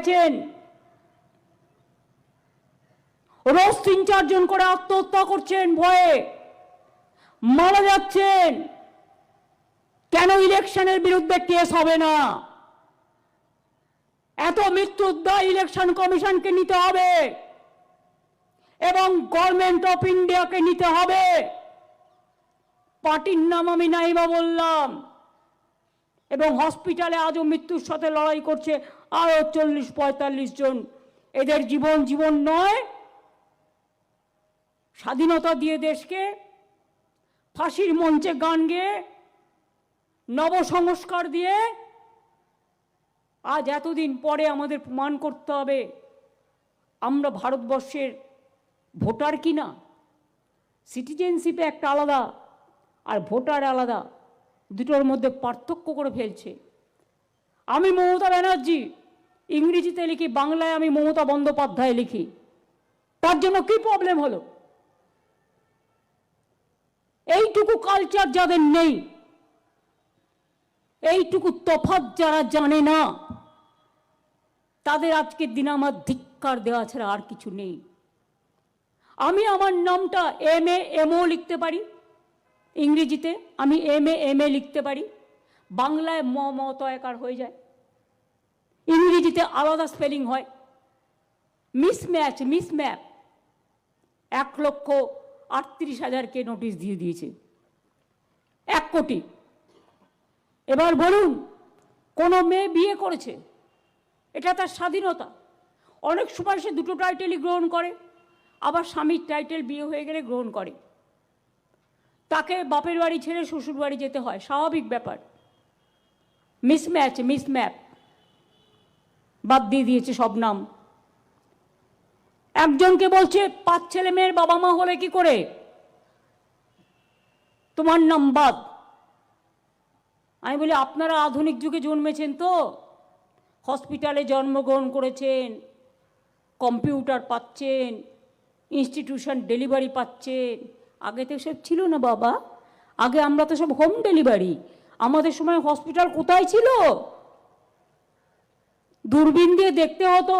গেছেন রোজ তিন চারজন করে আত্মহত্যা করছেন ভয়ে। মারা যাচ্ছেন। কেন ইলেকশনের বিরুদ্ধে কেস হবে না? এত মৃত্যুর দায় ইলেকশন কমিশনকে নিতে হবে। এবং গভর্নমেন্ট অফ ইন্ডিয়াকে নিতে হবে। পার্টির নাম আমি নাইবা বললাম। এবং হসপিটালে আজও মৃত্যুর সাথে লড়াই করছে আরও চল্লিশ, পঁয়তাল্লিশ জন। এদের জীবন জীবন নয়, স্বাধীনতা দিয়ে দেশকে, ফাঁসির মঞ্চে গান গেয়ে, নবসংস্কার দিয়ে আজ এতদিন পরে আমাদের প্রমাণ করতে হবে, আমরা ভারতবর্ষের ভোটার কিনা? সিটিজেনশিপে একটা আলাদা আর ভোটার আলাদা। দুটোর মধ্যে পার্থক্য করে ফেলছে। আমি মমতা ব্যানার্জি, ইংরেজিতে লিখি, বাংলায় আমি মমতা বন্দ্যোপাধ্যায় লিখি। তার জন্য কি প্রবলেম হলো? এইটুকু কালচার যাদের নেই, এইটুকু তফাৎ যারা জানে না, তাদের আজকের দিনে আমার ধিক্কার দেওয়া ছাড়া আর কিছু নেই। আমি আমার নামটা এম এ এমও লিখতে পারি। ইংরেজিতে আমি এম এ এম এ লিখতে পারি। বাংলায় ম ম তয়কার হয়ে যায়। ইংরেজিতে আলাদা স্পেলিং হয়। Mismatch, mismap. এক লক্ষ আটত্রিশ হাজারকে নোটিশ দিয়ে দিয়েছে। এক কোটি। এবার বলুন, কোনো মেয়ে বিয়ে করেছে? এটা তার স্বাধীনতা। অনেক সময় সে দুটো টাইটেলই গ্রহণ করে। আবার স্বামীর টাইটেল বিয়ে হয়ে গেলে গ্রহণ করে। তাকে বাপের বাড়ি ছেড়ে শ্বশুর বাড়ি যেতে হয়। স্বাভাবিক ব্যাপার। মিসম্যাচ মিসম্যাপ বাদ দিয়ে দিয়েছে সব নাম। একজনকে বলছে, পাঁচ ছেলে মেয়ের বাবা মা হলে কি করে? তোমার নাম বাদ। আমি বলি, আপনারা আধুনিক যুগে জন্মেছেন তো। হসপিটালে জন্মগ্রহণ করেছেন, কম্পিউটার পাচ্ছেন, ইনস্টিটিউশন ডেলিভারি পাচ্ছেন। আগে তো সব ছিল না বাবা। আগে আমরা তো সব হোম ডেলিভারি আমাদের সময় হসপিটাল কোথায় ছিল? দূরবীন দিয়ে দেখতে হতো।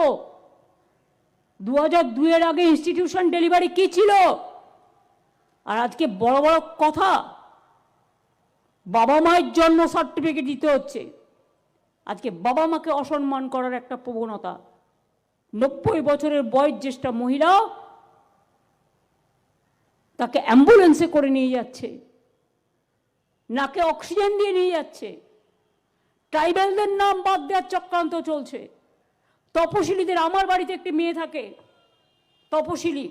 দু হাজার দুয়ের আগে ইনস্টিটিউশন ডেলিভারি কি ছিল? আর আজকে বড় বড় কথা, বাবা মায়ের জন্য সার্টিফিকেট দিতে হচ্ছে। আজকে বাবা মাকে অসম্মান করার একটা প্রবণতা। নব্বই বছরের বয়োজ্যেষ্ঠ মহিলা তাকে অ্যাম্বুলেন্সে করে নিয়ে যাচ্ছে। নাকে অক্সিজেন দিয়ে নিয়ে যাচ্ছে। ট্রাইবেলদের নাম বাদ দেওয়ার চক্রান্ত চলছে। তপশিলীদের, আমার বাড়িতে একটি মেয়ে থাকে, তপশিলি।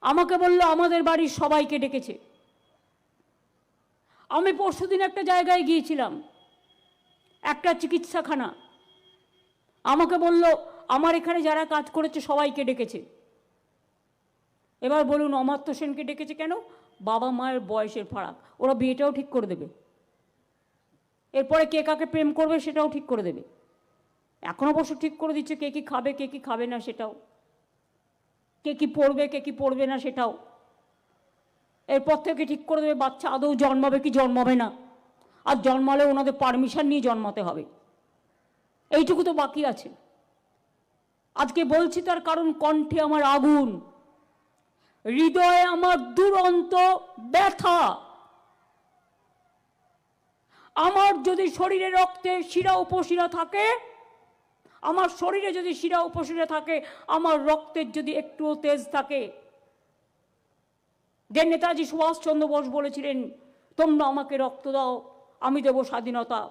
আমাকে বলল, আমাদের বাড়ির সবাইকে ডেকেছে। আমি পরশুদিন একটা জায়গায় গিয়েছিলাম, একটা চিকিৎসাখানা। আমাকে বলল, আমার এখানে যারা কাজ করেছে, সবাইকে ডেকেছে। এবার বলুন, অমাত্য সেনকে ডেকেছে কেন? বাবা মায়ের বয়সের ফারাক। ওরা বিয়েটাও ঠিক করে দেবে। এরপরে কে কাকে প্রেম করবে সেটাও ঠিক করে দেবে। এখন অবশ্য ঠিক করে দিচ্ছে কে কি খাবে, কে কি খাবে না সেটাও। কে কি পড়বে, কে কি পড়বে না সেটাও। এরপর থেকে ঠিক করে দেবে, বাচ্চা আদৌ জন্মাবে কি জন্মাবে না। আর জন্মালে ওনাদের পারমিশন নিয়ে জন্মাতে হবে। এইটুকু তো বাকি আছে। আজকে বলছি তার কারণ কণ্ঠে আমার আগুন। হৃদয়ে আমার দুরন্ত ব্যথা। আমার যদি শরীরে রক্তে শিরা উপশিরা থাকে, আমার শরীরে যদি শিরা উপশিরা থাকে, আমার রক্তের যদি একটুও তেজ থাকে। যে নেতাজি সুভাষচন্দ্র বোস বলেছিলেন, তোমরা আমাকে রক্ত দাও, আমি দেব স্বাধীনতা।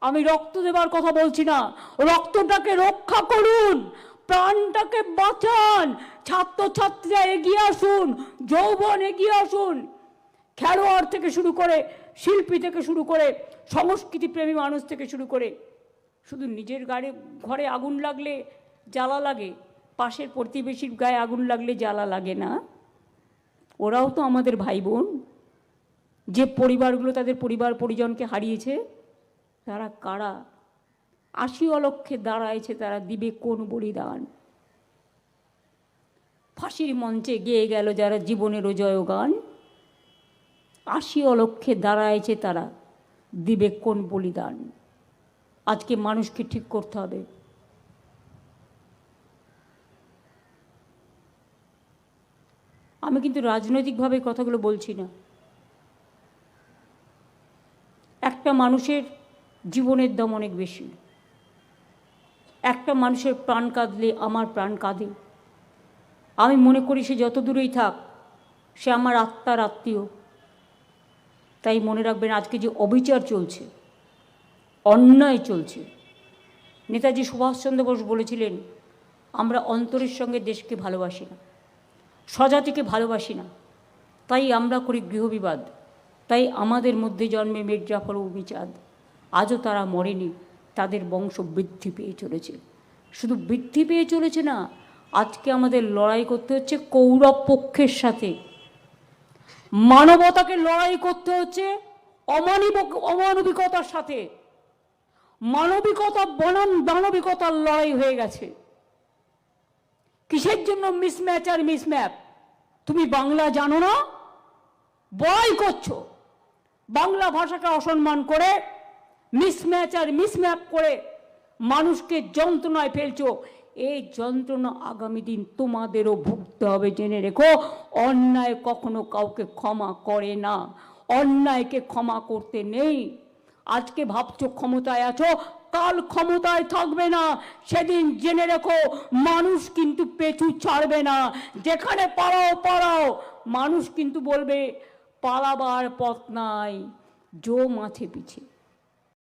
আমি রক্ত দেবার কথা বলছি না। রক্তটাকে রক্ষা করুন। প্রাণটাকে বাঁচান। ছাত্রছাত্রীরা এগিয়ে আসুন, যৌবন এগিয়ে আসুন। খেলোয়াড় থেকে শুরু করে শিল্পী থেকে শুরু করে সংস্কৃতি প্রেমী মানুষ থেকে শুরু করে শুধু নিজের গাড়ি, ঘরে আগুন লাগলে জ্বালা লাগে, পাশের প্রতিবেশীর গায়ে আগুন লাগলে জ্বালা লাগে না? ওরাও তো আমাদের ভাই বোন যে পরিবারগুলো তাদের পরিবার পরিজনকে হারিয়েছে, তারা কারা? আশি অলক্ষে দাঁড়াইছে তারা দিবে কোন বলিদান? ফাঁসির মঞ্চে গেয়ে গেল যারা জীবনেরও জয়গান। আশি অলক্ষে দাঁড়াইছে তারা দিবে কোন বলিদান? আজকে মানুষকে ঠিক করতে হবে। আমি কিন্তু রাজনৈতিকভাবে কথাগুলো বলছি না। একটা মানুষের জীবনের দাম অনেক বেশি। একটা মানুষের প্রাণ কাঁদলে আমার প্রাণ কাঁদে। আমি মনে করি সে যত দূরেই থাক, সে আমার আত্মার আত্মীয়। তাই মনে রাখবেন, আজকে যে অবিচার চলছে, অন্যায় চলছে, নেতাজি সুভাষচন্দ্র বোস বলেছিলেন, আমরা অন্তরের সঙ্গে দেশকে ভালোবাসি না, স্বজাতিকে ভালোবাসি না। তাই আমরা করি গৃহবিবাদ। তাই আমাদের মধ্যে জন্মে মির্জাফর ও বিচাদ আজও তারা মরেনি। তাদের বংশ বৃদ্ধি পেয়ে চলেছে। শুধু বৃদ্ধি পেয়ে চলেছে না, আজকে আমাদের লড়াই করতে হচ্ছে কৌরব পক্ষের সাথে। মানবতাকে লড়াই করতে হচ্ছে অমানবিক অমানবিকতার সাথে। মানবিকতা বনাম দানবিকতার লড়াই হয়ে গেছে। কিসের জন্য মিসম্যাচ আর মিসম্যাপ তুমি বাংলা জানো না? বড়াই করছ। বাংলা ভাষাকে অসম্মান করে মিসম্যাচ আর মিসম্যাপ করে মানুষকে যন্ত্রণায় ফেলছো। এই যন্ত্রণা আগামী দিন তোমাদেরও ভুগতে হবে, জেনে রেখো। অন্যায় কখনো কাউকে ক্ষমা করে না। অন্যায়কে ক্ষমা করতে নেই। আজকে ভাবছ ক্ষমতায় আছো, কাল ক্ষমতায় থাকবে না। সেদিন জেনে রেখো, মানুষ কিন্তু পেছু ছাড়বে না। যেখানে পালাও পালাও মানুষ কিন্তু বলবে, পালাবার পথ নাই। জো মাছে পিছে।